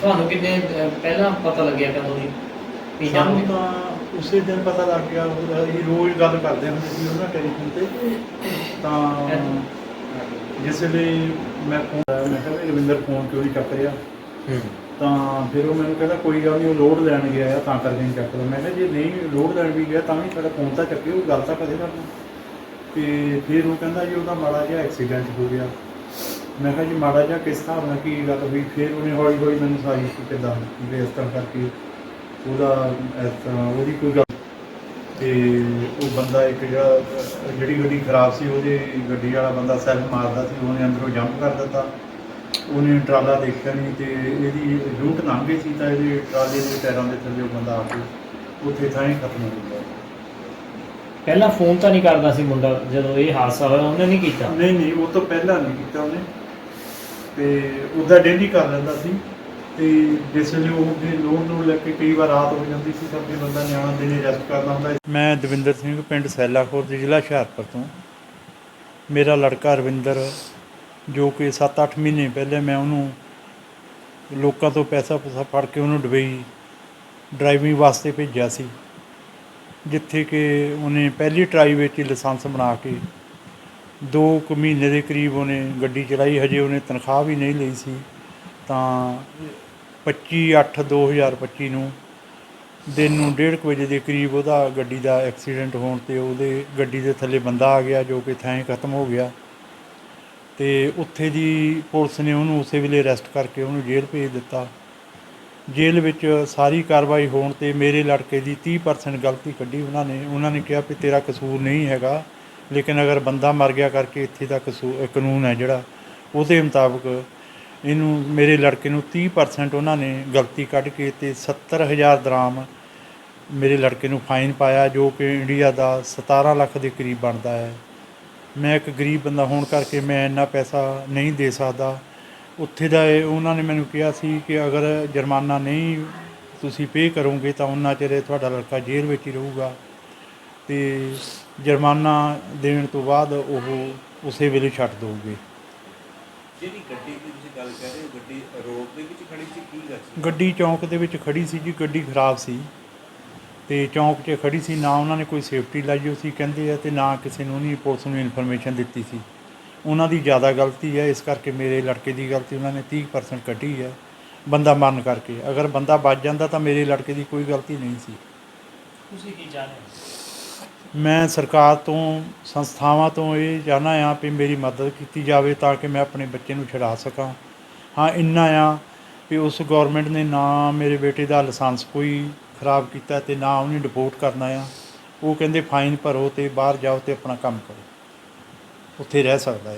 ਤੁਹਾਨੂੰ ਕਿੰਨੇ ਅਹ, ਪਹਿਲਾਂ ਪਤਾ ਲੱਗਿਆ ਕਦੋਂ ਦੀ ਵੀ ਸਾਨੂੰ ਜਾਣਗੇ ਤਾਂ ਉਸੇ ਦਿਨ ਪਤਾ ਲੱਗ ਗਿਆ ਉਹਦਾ ਅਸੀਂ ਰੋਜ਼ ਗੱਲ ਕਰਦੇ ਹੁੰਦੇ ਸੀ ਉਹਨਾਂ ਟੈਲੀਫੋਨ ਤੇ। ਤਾਂ ਜਿਸ ਵੇਲੇ ਮੈਂ ਫੋਨ ਮੈਂ ਕਿਹਾ ਵੀ ਰਵਿੰਦਰ ਫੋਨ ਕਿਉਂ ਨਹੀਂ ਚੱਕ ਰਿਹਾ? ਤਾਂ ਫਿਰ ਉਹ ਮੈਨੂੰ ਕਹਿੰਦਾ ਕੋਈ ਗੱਲ ਨਹੀਂ ਉਹ ਲੋਡ ਲੈਣ ਗਿਆ ਆ ਤਾਂ ਕਰਕੇ ਨਹੀਂ ਚੱਕਦਾ ਮੈਂ ਕਿਹਾ ਜੇ ਨਹੀਂ ਲੋਡ ਲੈਣ ਵੀ ਗਿਆ ਤਾਂ ਵੀ ਸਾਡਾ ਫੋਨ ਤਾਂ ਚੱਕੇ ਉਹ ਗੱਲ ਤਾਂ ਕਦੇ ਕਰਨਾ ਤੇ। ਫਿਰ ਉਹ ਕਹਿੰਦਾ ਜੀ ਉਹਦਾ ਮਾੜਾ ਜਿਹਾ ਐਕਸੀਡੈਂਟ ਹੋ ਗਿਆ। ਮੈਂ ਕਿਹਾ ਜੀ ਮਾੜਾ ਜਿਹਾ ਕਿਸ ਹਿਸਾਬ ਨਾਲ ਕੀ ਗੱਲ ਹੋਈ? ਫਿਰ ਉਹਨੇ ਹੌਲੀ ਹੌਲੀ ਮੈਨੂੰ ਸਾਰੀ ਕਿ ਕਿੱਦਾਂ ਵੀ ਇਸ ਤਰ੍ਹਾਂ ਕਰਕੇ ਉਹਦਾ ਇਸ ਤਰ੍ਹਾਂ ਉਹਦੀ ਕੋਈ ਗੱਲ ਤੇ ਉਹ ਬੰਦਾ ਇੱਕ ਜਿਹੜਾ ਜਿਹੜੀ ਗੱਡੀ ਖਰਾਬ ਸੀ ਉਹਦੇ ਗੱਡੀ ਵਾਲਾ ਬੰਦਾ ਸੈਲਫ ਮਾਰਦਾ ਸੀ ਉਹਨੇ ਅੰਦਰੋਂ ਜੰਪ ਕਰ ਦਿੱਤਾ। ਉਹਨੇ ਟਰਾਲਾ ਦੇਖਿਆ ਨਹੀਂ ਤੇ ਇਹਦੀ ਰੂਟ ਲੰਘ ਸੀ ਤਾਂ ਇਹਦੇ ਟਰਾਲੇ ਦੇ ਟਾਇਰਾਂ ਦੇ ਥੱਲੇ ਉਹ ਬੰਦਾ ਆ ਕੇ ਉੱਥੇ ਥਾਂ ਹੀ ਖਤਮ ਹੋ ਗਿਆ। ਪਹਿਲਾਂ ਫੋਨ ਤਾਂ ਨਹੀਂ ਕਰਦਾ ਸੀ ਮੁੰਡਾ ਜਦੋਂ ਇਹ ਹਾਦਸਾ ਹੋਇਆ ਉਹਨੇ ਨਹੀਂ ਕੀਤਾ? ਨਹੀਂ ਨਹੀਂ ਉਹ ਤੋਂ ਪਹਿਲਾਂ ਨਹੀਂ ਕੀਤਾ ਉਹਨੇ। ਤੇ ਉਹਦਾ ਡੇਲੀ ਕਰ ਲੈਂਦਾ ਸੀ ਤੇ ਜਿਸ ਵੇਲੇ ਉਹ ਦੇ ਲੋਡ ਨੂੰ ਲੈ ਕੇ ਕਈ ਵਾਰ ਰਾਤ ਹੋ ਜਾਂਦੀ ਸੀ ਤਾਂ ਫਿਰ ਬੰਦਾ ਨਿਆਣਾ ਦਿਨੇ ਰੈਸਟ ਕਰਦਾ ਹੁੰਦਾ ਮੈਂ ਦਵਿੰਦਰ ਸਿੰਘ ਪਿੰਡ ਸੈਲਾਖੋਰ ਦੇ ਜ਼ਿਲ੍ਹਾ ਹੁਸ਼ਿਆਰਪੁਰ ਤੋਂ। ਮੇਰਾ ਲੜਕਾ ਰਵਿੰਦਰ, ਜੋ ਕਿ 7-8 ਮਹੀਨੇ ਪਹਿਲੇ ਮੈਂ ਉਹਨੂੰ ਲੋਕਾਂ ਤੋਂ ਪੈਸਾ ਪੂਸਾ ਫੜ ਕੇ ਉਹਨੂੰ ਡੁਬਈ ਡਰਾਈਵਿੰਗ ਵਾਸਤੇ ਭੇਜਿਆ ਸੀ, ਜਿੱਥੇ ਕਿ ਉਹਨੇ ਪਹਿਲੀ ਟਰਾਈ ਵਿੱਚ ਹੀ ਲਾਇਸੈਂਸ ਬਣਾ ਕੇ ਦੋ ਕੁ ਮਹੀਨੇ ਦੇ ਕਰੀਬ ਉਹਨੇ ਗੱਡੀ ਚਲਾਈ, ਹਜੇ ਉਹਨੇ ਤਨਖਾਹ ਵੀ ਨਹੀਂ ਲਈ ਸੀ। ਤਾਂ 25/8/2025 ਨੂੰ ਦਿਨ ਨੂੰ 1:30 ਵਜੇ ਦੇ ਕਰੀਬ ਉਹਦਾ ਗੱਡੀ ਦਾ ਐਕਸੀਡੈਂਟ ਹੋਣ ਤੇ ਉਹਦੇ ਗੱਡੀ ਦੇ ਥੱਲੇ ਬੰਦਾ ਆ ਗਿਆ, ਜੋ ਕਿ ਥਾਂ ਖਤਮ ਹੋ ਗਿਆ। ਤੇ ਉੱਥੇ ਦੀ ਪੁਲਿਸ ਨੇ ਉਹਨੂੰ ਉਸੇ ਵੇਲੇ ਅਰੈਸਟ ਕਰਕੇ ਉਹਨੂੰ ਜੇਲ੍ਹ ਭੇਜ ਦਿੱਤਾ। ਜੇਲ੍ਹ ਵਿੱਚ ਸਾਰੀ ਕਾਰਵਾਈ ਹੋਣ ਤੇ ਮੇਰੇ ਲੜਕੇ ਦੀ 30% ਗਲਤੀ ਕੱਢੀ ਉਹਨਾਂ ਨੇ। ਉਹਨਾਂ ਨੇ ਕਿਹਾ ਵੀ ਤੇਰਾ ਕਸੂਰ ਨਹੀਂ ਹੈਗਾ। ਲੇਕਿਨ ਅਗਰ ਬੰਦਾ ਮਰ ਗਿਆ ਕਰਕੇ ਇੱਥੇ ਦਾ ਕਸੂਰ ਕਾਨੂੰਨ ਹੈ ਜਿਹੜਾ, ਉਹਦੇ ਮੁਤਾਬਕ ਇਹਨੂੰ, ਮੇਰੇ ਲੜਕੇ ਨੂੰ 30% ਉਹਨਾਂ ਨੇ ਗਲਤੀ ਕੱਢ ਕੇ ਤੇ 70000 ਦਰਾਮ ਮੇਰੇ ਲੜਕੇ ਨੂੰ ਫਾਈਨ ਪਾਇਆ, ਜੋ ਕਿ ਇੰਡੀਆ ਦਾ 17 ਲੱਖ ਦੇ ਕਰੀਬ ਬਣਦਾ ਹੈ। ਮੈਂ ਇੱਕ ਗਰੀਬ ਬੰਦਾ ਹੋਣ ਕਰਕੇ ਮੈਂ ਇੰਨਾ ਪੈਸਾ ਨਹੀਂ ਦੇ ਸਕਦਾ। ਉੱਥੇ ਦਾ ਇਹ, ਉਹਨਾਂ ਨੇ ਮੈਨੂੰ ਕਿਹਾ ਸੀ ਕਿ ਅਗਰ ਜੁਰਮਾਨਾ ਨਹੀਂ ਤੁਸੀਂ ਪੇ ਕਰੋਗੇ ਤਾਂ ਉਹਨਾਂ ਚਿਰ ਤੁਹਾਡਾ ਲੜਕਾ ਜੇਲ੍ਹ ਵਿੱਚ ਹੀ ਰਹੂਗਾ। ਤੇ ਜੁਰਮਾਨਾ ਦੇਣ ਤੋਂ ਬਾਅਦ ਉਹ ਉਸੇ ਵੇਲੇ ਛੱਡ ਦੋਗੇ ਜਿਹੜੀ ਗੱਡੀ ਦੀ ਤੁਸੀਂ ਗੱਲ ਕਰ ਰਹੇ ਹੋ ਗੱਡੀ ਰੋਡ ਦੇ ਵਿੱਚ ਖੜੀ ਸੀ ਕੀ ਗੱਲ ਸੀ? ਗੱਡੀ ਚੌਂਕ ਦੇ ਵਿੱਚ ਖੜੀ ਸੀ ਜੀ ਗੱਡੀ ਖਰਾਬ ਸੀ। ਤੇ ਚੌਂਕ 'ਚ ਖੜੀ ਸੀ ਨਾ ਉਹਨਾਂ ਨੇ ਕੋਈ ਸੇਫਟੀ ਲਾਈ ਹੋਈ ਸੀ ਕਹਿੰਦੇ ਆ ਤੇ ਨਾ ਕਿਸੇ ਨੂੰ ਨਹੀਂ ਪੁਲਿਸ ਨੂੰ ਇਨਫੋਰਮੇਸ਼ਨ ਦਿੱਤੀ ਸੀ। ਉਹਨਾਂ ਦੀ ਜ਼ਿਆਦਾ ਗਲਤੀ ਹੈ ਇਸ ਕਰਕੇ ਮੇਰੇ ਲੜਕੇ ਦੀ ਗਲਤੀ ਉਹਨਾਂ ਨੇ 30% ਕੱਢੀ ਹੈ ਬੰਦਾ ਮਰਨ ਕਰਕੇ। ਅਗਰ ਬੰਦਾ ਬਚ ਜਾਂਦਾ ਤਾਂ ਮੇਰੇ ਲੜਕੇ ਦੀ ਕੋਈ ਗਲਤੀ ਨਹੀਂ ਸੀ। ਤੁਸੀਂ ਕੀ ਹੋ? ਮੈਂ ਸਰਕਾਰ ਤੋਂ, ਸੰਸਥਾਵਾਂ ਤੋਂ ਇਹ ਚਾਹੁੰਦਾ ਆ ਵੀ ਮੇਰੀ ਮਦਦ ਕੀਤੀ ਜਾਵੇ ਤਾਂ ਕਿ ਮੈਂ ਆਪਣੇ ਬੱਚੇ ਨੂੰ ਛੁਡਾ ਸਕਾਂ। ਹਾਂ, ਇੰਨਾ ਆ ਵੀ ਉਸ ਗਵਰਨਮੈਂਟ ਨੇ ਨਾ ਮੇਰੇ ਬੇਟੇ ਦਾ ਲਾਇਸੈਂਸ ਕੋਈ ਖਰਾਬ ਕੀਤਾ ਤੇ ਨਾ ਉਹਨੇ ਰਿਪੋਰਟ ਕਰਨਾ ਆ। ਉਹ ਕਹਿੰਦੇ ਫਾਈਨ ਭਰੋ ਤੇ ਬਾਹਰ ਜਾਓ ਤੇ ਆਪਣਾ ਕੰਮ ਕਰੋ। ਉੱਥੇ ਰਹਿ ਸਕਦਾ ਆ।